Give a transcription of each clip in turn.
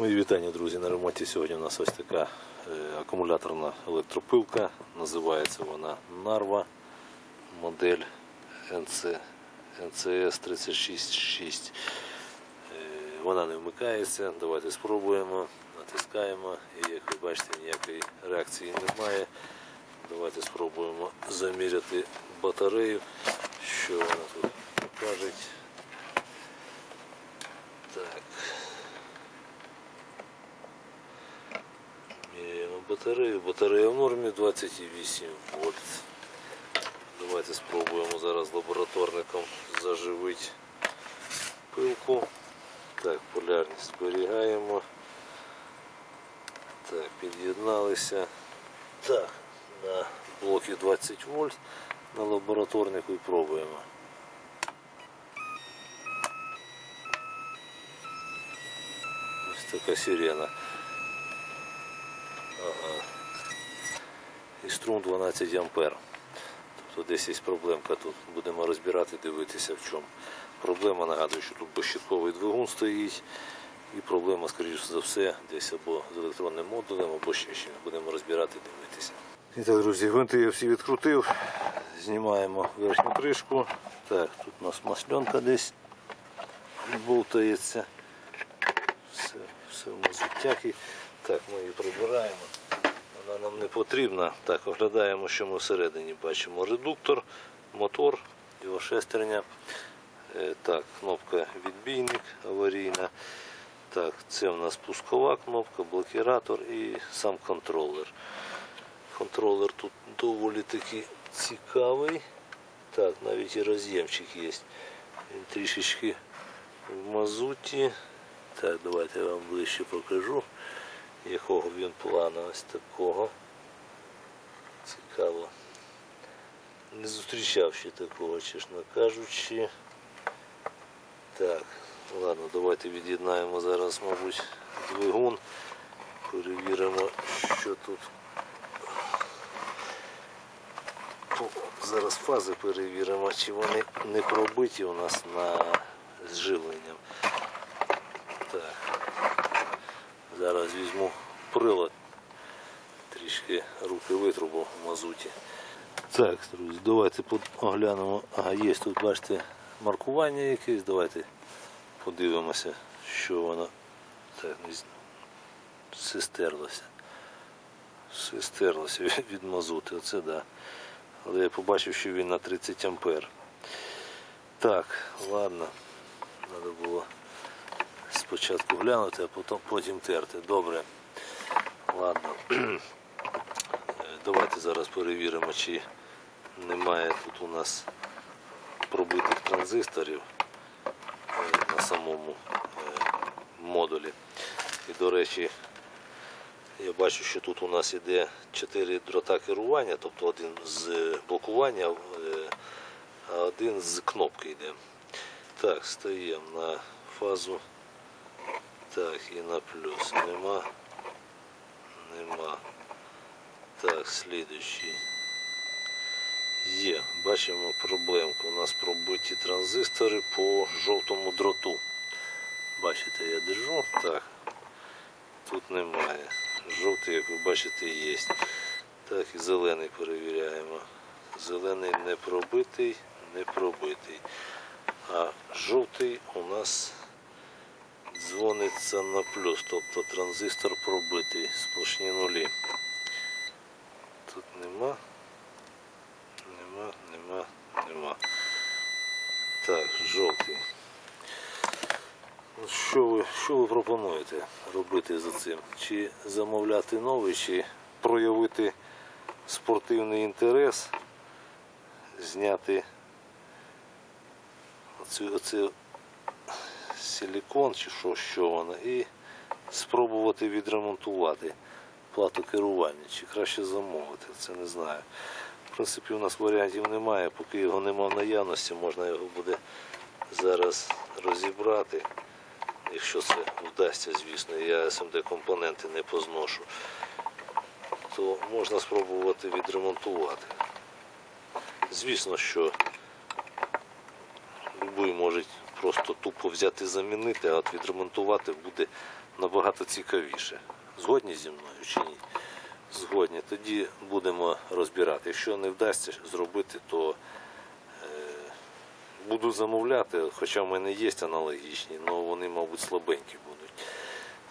Мої вітання, друзі. На ремонті сьогодні у нас ось така е, акумуляторна електропилка. Називається вона Narva, модель NC, NCS 366. Е, Вона не вмикається. Давайте спробуємо. Натискаємо. І як ви бачите, ніякої реакції немає. Давайте спробуємо заміряти батарею. Що вона тут покаже. Так. Батарею. Батарея в нормі 28 вольт. Давайте спробуємо зараз лабораторником заживити пилку. Так, полярність зберігаємо. Так, під'єдналися. Так, на блокі 20 вольт на лабораторнику і пробуємо. Ось така сирена. Ага. І струм 12 ампер. Тобто десь є проблемка тут. Будемо розбирати, дивитися в чому. Проблема, нагадую, що тут безщитковий двигун стоїть. І проблема, скоріш за все, десь або з електронним модулем, або ще ще. Будемо розбирати, дивитися. І так, друзі, гвинти я всі відкрутив. Знімаємо верхню кришку. Так, тут у нас масленка десь болтається. Все, все в мазутяки. Так, ми її прибираємо. Вона нам не потрібна. Так, оглядаємо, що ми всередині бачимо. Редуктор, мотор, його шестерня. Е, Так, кнопка відбійник аварійна. Так, це у нас пускова кнопка, блокіратор і сам контролер. Контролер тут доволі таки цікавий. Так, навіть і роз'ємчик є. Він трішечки в мазуті. Так, давайте я вам ближче покажу, якого він плану ось такого. Цікаво. Не зустрічав ще такого, чесно кажучи. Так, ладно, давайте від'єднаємо зараз, мабуть, двигун. Перевіримо, що тут. Зараз фази перевіримо, чи вони не пробиті у нас на зживленням. Так. Зараз візьму прилад. Трішки руки витрубав в мазуті. Так, друзі, давайте оглянемо. Ага, є тут, бачите, маркування якесь. Давайте подивимося, що воно так все стерлося. Все стерлося від мазути, оце да. Але я побачив, що він на 30 ампер. Так, ладно. Треба було спочатку глянути, а потім, потім терти. Добре. Ладно. Давайте зараз перевіримо, чи немає тут у нас пробитих транзисторів е, на самому е, модулі. І до речі, я бачу, що тут у нас іде 4 дрота керування, тобто один з блокування, е, а один з кнопки йде. Так, стаємо на фазу. Так, і на плюс. Нема. Нема. Так, слідуючий. Є. Бачимо проблемку. У нас пробиті транзистори по жовтому дроту. Бачите, я держу. Так. Тут немає. Жовтий, як ви бачите, є. Так, і зелений перевіряємо. Зелений не пробитий, не пробитий. А жовтий у нас дзвониться на плюс, тобто транзистор пробитий, сплошні нулі. Тут нема. Нема, нема, нема. Так, жовтий. Ну, Що ви, що ви пропонуєте робити за цим? Чи замовляти новий, чи проявити спортивний інтерес, зняти оцю, оце силікон чи що, що воно, і спробувати відремонтувати плату керування, чи краще замовити, це не знаю. В принципі, у нас варіантів немає, поки його немає в наявності, можна його буде зараз розібрати. Якщо це вдасться, звісно, я СМД компоненти не позношу, то можна спробувати відремонтувати. Звісно, що будь-який може просто тупо взяти замінити, а от відремонтувати буде набагато цікавіше. Згодні зі мною чи ні? Згодні. Тоді будемо розбирати. Якщо не вдасться зробити, то е, буду замовляти, хоча в мене є аналогічні, але вони, мабуть, слабенькі будуть.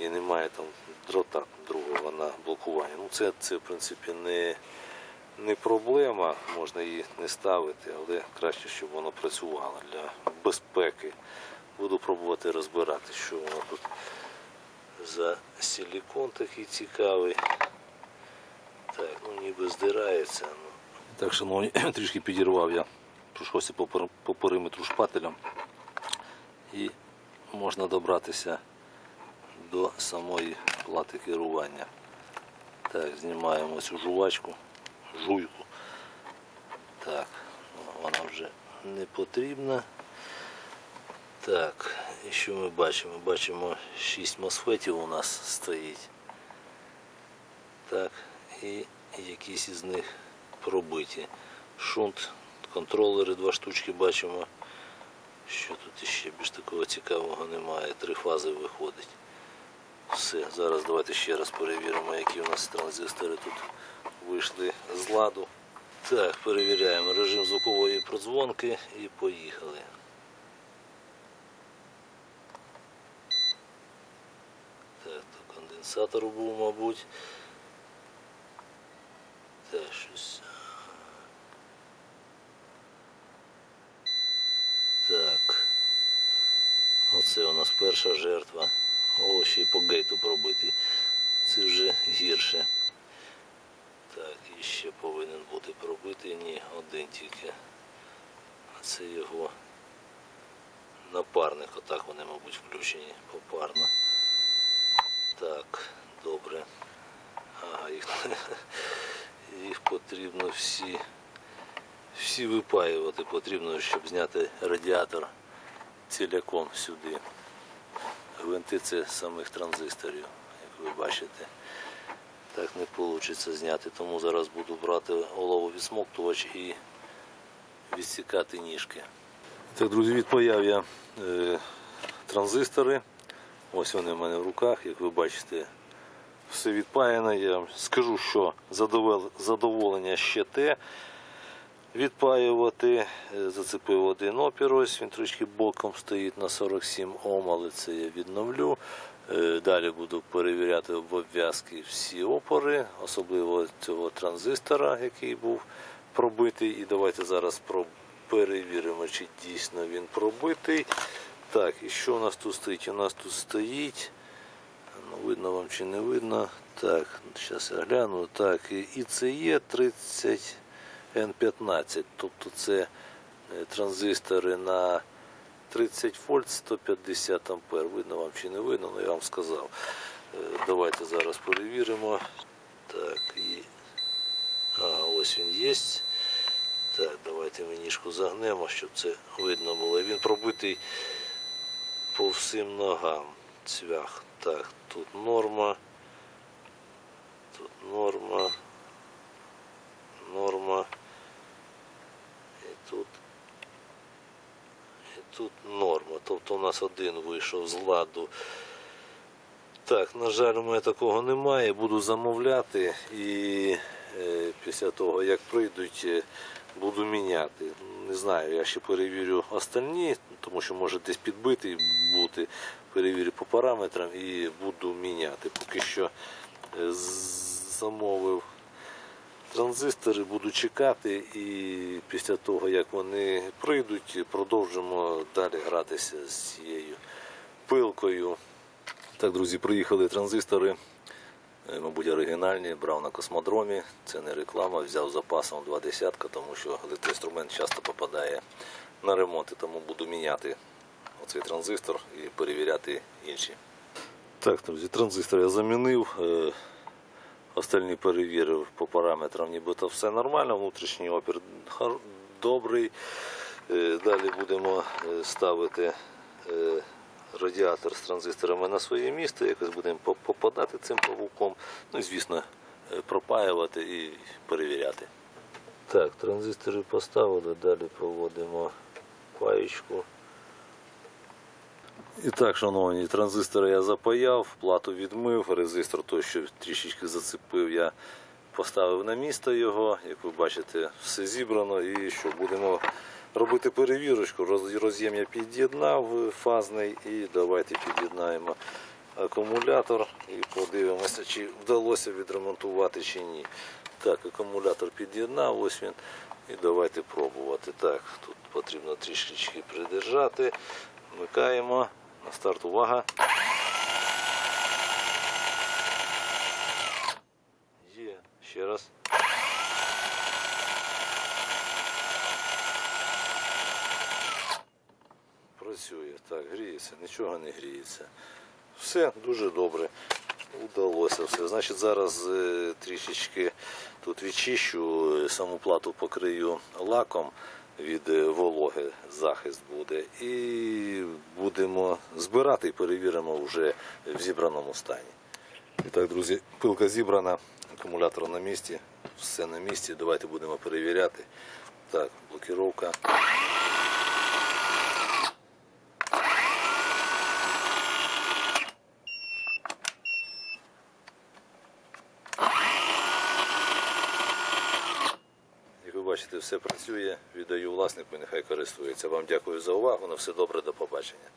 І немає там дрота другого на блокування. Ну це, це в принципі не, не проблема, можна її не ставити, але краще, щоб воно працювало для безпеки. Буду пробувати розбирати, що воно тут за силікон такий цікавий. Так, ну ніби здирається. Ну. Так, шановні, трішки підірвав я пройшовся по, по периметру шпателем і можна добратися до самої плати керування. Так, знімаємо цю жувачку, жуйку. Так, вона вже не потрібна. Так, і що ми бачимо? Бачимо 6 мосфетів у нас стоїть. Так, і якісь із них пробиті. Шунт, контролери, два штучки бачимо. Що тут іще більш такого цікавого немає. Три фази виходить. Все, зараз давайте ще раз перевіримо, які у нас транзистори тут вийшли з ладу. Так, перевіряємо режим звукової продзвонки і поїхали. Так, то конденсатор був, мабуть. Так, щось. Так. Оце у нас перша жертва. О, ще й по гейту пробитий. Це вже гірше. Так, і ще повинен бути пробитий. Ні, один тільки. Це його напарник. Отак вони, мабуть, включені попарно. Так, добре. Ага, їх, їх потрібно всі, всі випаювати. Потрібно, щоб зняти радіатор ціляком сюди. Гвинти це самих транзисторів, як ви бачите. Так не вийде зняти, тому зараз буду брати олововідсмоктувач і відсікати ніжки. Так, друзі, відпаяв я е, транзистори. Ось вони в мене в руках, як ви бачите, все відпаяно. Я скажу, що задоволення ще те. Відпаювати, Е, зацепив один опір, ось він трішки боком стоїть на 47 Ом, але це я відновлю. Е, Далі буду перевіряти в обв'язки всі опори, особливо цього транзистора, який був пробитий. І давайте зараз перевіримо, чи дійсно він пробитий. Так, і що у нас тут стоїть? У нас тут стоїть. Ну, видно вам чи не видно. Так, зараз я гляну. Так, і це є 30 N15. Тобто це е, транзистори на 30 вольт 150 ампер. Видно вам чи не видно, але я вам сказав. Е, Давайте зараз перевіримо. Так, і. Ага, ось він є. Так, давайте ми ніжку загнемо, щоб це видно було. Він пробитий по всім ногам. Цвях. Так, тут норма. Тут норма. Норма. І тут. І тут норма. Тобто у нас один вийшов з ладу. Так, на жаль, у мене такого немає. Буду замовляти і е, після того, як прийдуть, е, буду міняти. Не знаю, я ще перевірю остальні, тому що може десь підбитий бути. Перевірю по параметрам і буду міняти. Поки що е, замовив транзистори, буду чекати і після того, як вони прийдуть, продовжимо далі гратися з цією пилкою. Так, друзі, приїхали транзистори, мабуть, оригінальні, брав на космодромі. Це не реклама, взяв запасом два десятка, тому що електроінструмент часто попадає на ремонт, тому буду міняти оцей транзистор і перевіряти інші. Так, друзі, транзистор я замінив. е, Остальні перевірив по параметрам, нібито все нормально, внутрішній опір добрий. Е, Далі будемо е, ставити е, радіатор з транзисторами на своє місце, якось будемо попадати цим павуком. Ну і, звісно, е, пропаювати і перевіряти. Так, транзистори поставили, далі проводимо паєчку. І так, шановні, транзистори я запаяв, плату відмив, резистор той, що трішечки зацепив, я поставив на місто його. Як ви бачите, все зібрано. І що будемо робити перевірочку. Роз- Роз'єм під'єднав фазний і давайте під'єднаємо акумулятор і подивимося, чи вдалося відремонтувати чи ні. Так, акумулятор під'єднав, ось він. І давайте пробувати. Так, тут потрібно трішечки придержати. Вмикаємо. На старт увага. Є. Ще раз. Працює. Так, гріється, нічого не гріється. Все дуже добре. Удалося все. Значить, зараз е, трішечки тут відчищу, е, саму плату покрию лаком від е, вологи, захист буде. І будемо збирати і перевіримо вже в зібраному стані. І так, друзі, пилка зібрана, акумулятор на місці, все на місці. Давайте будемо перевіряти. Так, блокіровка. Як ви бачите, все працює. Віддаю власнику, нехай користується. Вам дякую за увагу. На все добре, до побачення.